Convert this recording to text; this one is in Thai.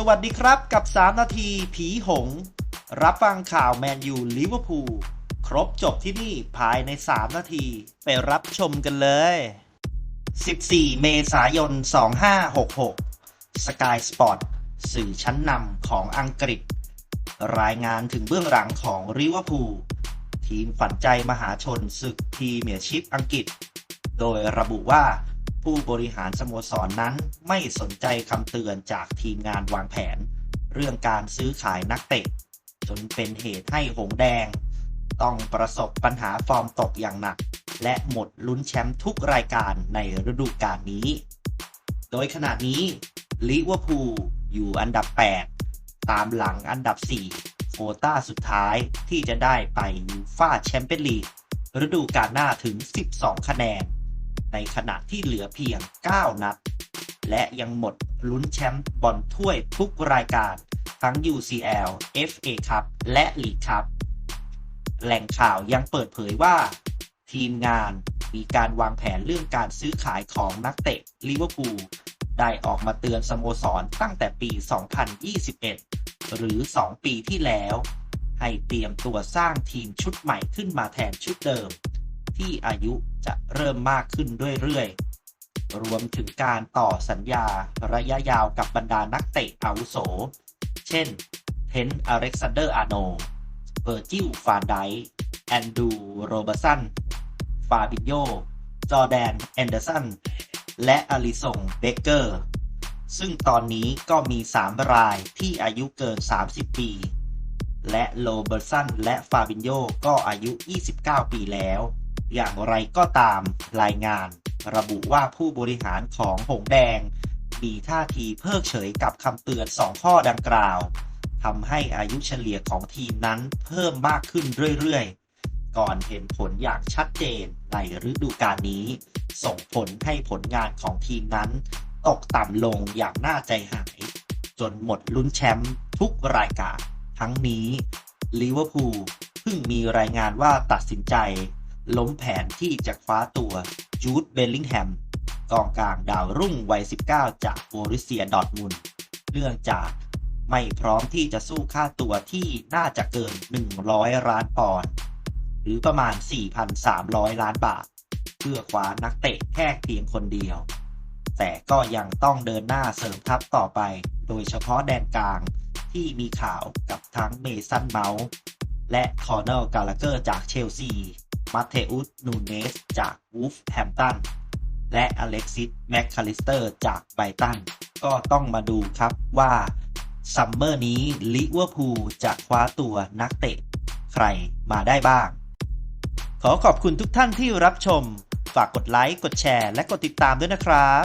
สวัสดีครับกับ 3 นาทีผีหง รับฟังข่าวแมนยูลิเวอร์พูลครบจบที่นี่ภายใน 3 นาทีไปรับชมกันเลย 14 เมษายน 2566 Sky Sport สื่อชั้นนำของอังกฤษ รายงานถึงเบื้องหลังของลิเวอร์พูลทีมฝันใจมหาชนศึกพรีเมียชิพอังกฤษ โดยระบุว่า ผู้บริหารสโมสรนนั้นไม่สนใจคำเตือนจากทีมงานวางแผน เรื่องการซื้อขายนักเตะ จนเป็นเหตุให้หงแดง ต้องประสบปัญหาฟอร์มตกอย่างหนัก และหมดลุ้นแชมป์ทุกรายการในฤดูกาลนี้ โดยขณะนี้ลิเวอร์พูลอยู่อันดับ 8 ตามหลังอันดับ 4 โคต้าสุดท้ายที่จะได้ไปยูฟ่าแชมเปี้ยนลีกฤดูกาลหน้าถึง 12 คะแนน ในขณะที่เหลือเพียง 9 นัด และยังหมดลุ้นแชมป์บอลถ้วยทุกรายการ ทั้ง UCL FA คัพและลีกคัพแหล่งข่าวยังเปิดเผยว่า ทีมงานมีการวางแผนเรื่องการซื้อขายของนักเตะลิเวอร์พูลได้ออกมาเตือนสโมสรตั้งแต่ปี 2021 หรือ 2 ปีที่แล้ว ให้เตรียมตัวสร้างทีมชุดใหม่ขึ้นมาแทนชุดเดิม ที่อายุจะเริ่มมากขึ้นเรื่อยๆ รวมถึงการต่อสัญญาระยะยาวกับบรรดานักเตะอาวุโส เช่น เทนอเล็กซานเดอร์อาโน เวอร์จิล ฟานไดแอนดู โรเบอร์สัน ฟาบิโย จอแดน แอนเดอร์สัน และอลิสงเบเกอร์ ซึ่งตอนนี้ก็มี 3 รายที่อายุเกิน 30 ปีและโรเบอร์สันและฟาบินโยก็อายุ 29 ปีแล้ว อย่างไรก็ตามรายงาน ระบุว่าผู้บริหารของหงแดง มีท่าทีเพิกเฉยกับคำเตือน 2 ข้อดังกล่าวทำให้อายุเฉลี่ยของทีมนั้นเพิ่มมากขึ้นเรื่อยๆ ก่อนเห็นผลอย่างชัดเจนในฤดูกาลนี้ ส่งผลให้ผลงานของทีมนั้น ตกต่ำลงอย่างน่าใจหาย จนหมดลุ้นแชมป์ทุกรายการ ทั้งนี้ลิเวอร์พูลเพิ่งมีรายงานว่าตัดสินใจ ล้มแผนที่จะคว้าตัวจูดเบลลิงแฮมกองกลางดาวรุ่งวัย 19 จากโบริเซียดอร์ทมุนเนื่องจากไม่พร้อมที่จะสู้ค่าตัวที่น่าจะเกิน 100 ล้านปอนด์หรือประมาณ 4,300 ล้านบาท เพื่อคว้านักเตะแค่เพียงคนเดียว แต่ก็ยังต้องเดินหน้าเสริมทัพต่อไป โดยเฉพาะแดนกลางที่มีข่าวกับทั้งเมสันเมาส์และคอร์เนลกาลาเกอร์จากเชลซี มาเทอุส นูเนส จากวูฟแฮมตัน และอเล็กซิส แมคคาลิสเตอร์ จากไบรตัน ก็ต้องมาดูครับว่าซัมเมอร์นี้ลิเวอร์พูลจะคว้าตัวนักเตะ ใครมาได้บ้าง ขอขอบคุณทุกท่านที่รับชม ฝากกดไลค์ กดแชร์ และกดติดตามด้วยนะครับ